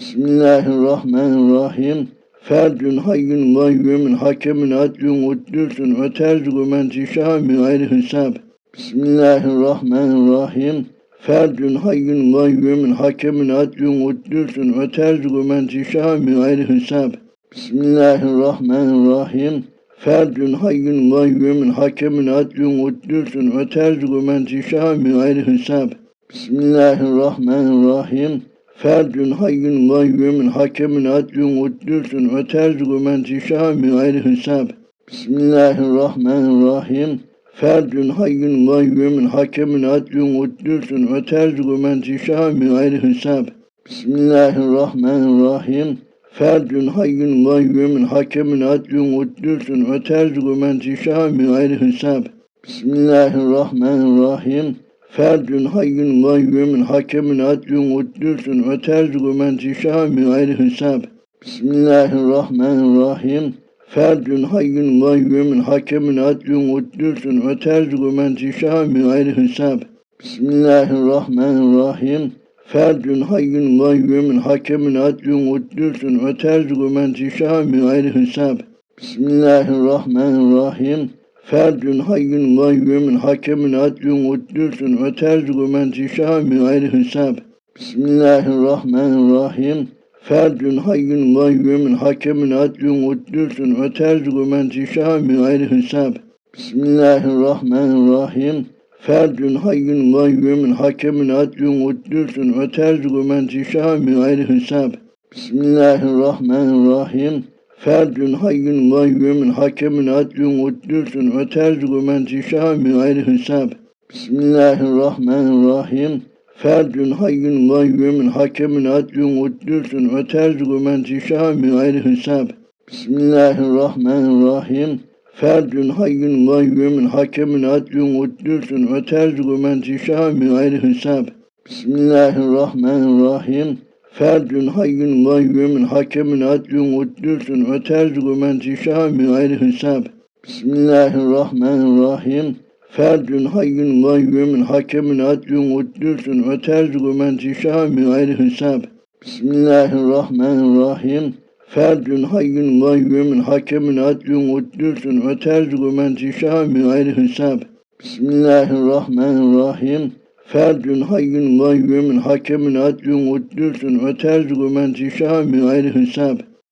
Bismillahirrahmanirrahim. Ferdün hayyün gayyumun hakemin adlün kuddüsün ve terzugu men tişâ min gayri hesab. Bismillahirrahmanirrahim. Ferdün hayyün gayyumun hakemin adlün kuddüsün ve terzugu men tişâ min gayri hesab. Bismillahirrahmanirrahim. Ferdün hayyün gayyumun hakemin adlün kuddüsün ve terzugu men tişâ min gayri hesab. Bismillahirrahmanirrahim. Ferdün hayyün gayyumun hakemin adlün kuddüsün ve terzugu men tişâ min gayri hesab. Bismillahirrahmanirrahim. Ferdün hayyün gayyumun hakemin adlün kuddüsün ve terzugu men tişâ min gayri hesab. Bismillahirrahmanirrahim. Ferdün hayyün gayyumun hakemin adlün kuddüsün ve terzugu men tişâ min gayri hesab. Bismillahirrahmanirrahim. Ferdün hayyün gayyumun hakemin adlün kuddüsün ve terzugu men tişâ min gayri hesab. Bismillahirrahmanirrahim. Ferdün hayyün gayyumun hakemin adlün kuddüsün ve terzugu men tişâ min gayri hesab. Bismillahirrahmanirrahim. Ferdün hayyün gayyumun hakemin adlün kuddüsün ve terzugu men tişâ min gayri hesab. Bismillahirrahmanirrahim. Ferdün hayyün gayyumun hakemin adlün kuddüsün ve terzugu men tişâ min gayri hesab. Bismillahirrahmanirrahim. Ferdün hayyün gayyumun hakemin adlün kuddüsün ve terzugu men tişâ min gayri hesab. Bismillahirrahmanirrahim. Ferdün hayyün gayyumun hakemin adlün kuddüsün ve terzugu men tişâ min gayri hesab. Bismillahirrahmanirrahim. Ferdün hayyün gayyumun hakemin adlün kuddüsün ve terzugu men tişâ min gayri hesab. Bismillahirrahmanirrahim. Ferdün hayyün gayyumun hakemin adlün kuddüsün ve terzugu men tişâ min gayri hesab. Bismillahirrahmanirrahim. Ferdün hayyün gayyumun hakemin adlün kuddüsün ve terzugu men tişâ min gayri hesab. Bismillahirrahmanirrahim. Ferdün hayyün gayyumun hakemin adlün kuddüsün ve terzugu men tişâ min gayri hesab. Bismillahirrahmanirrahim. Ferdün hayyün gayyumun hakemin adlün kuddüsün ve terzugu men tişâ min gayri hesab. Bismillahirrahmanirrahim. Ferdün hayyün gayyumun hakemin adlün kuddüsün ve terzugu men tişâ min gayri hesab. Bismillahirrahmanirrahim. Ferdün hayyün gayyumun hakemin adlün kuddüsün ve terzugu men tişâ min gayri hesab.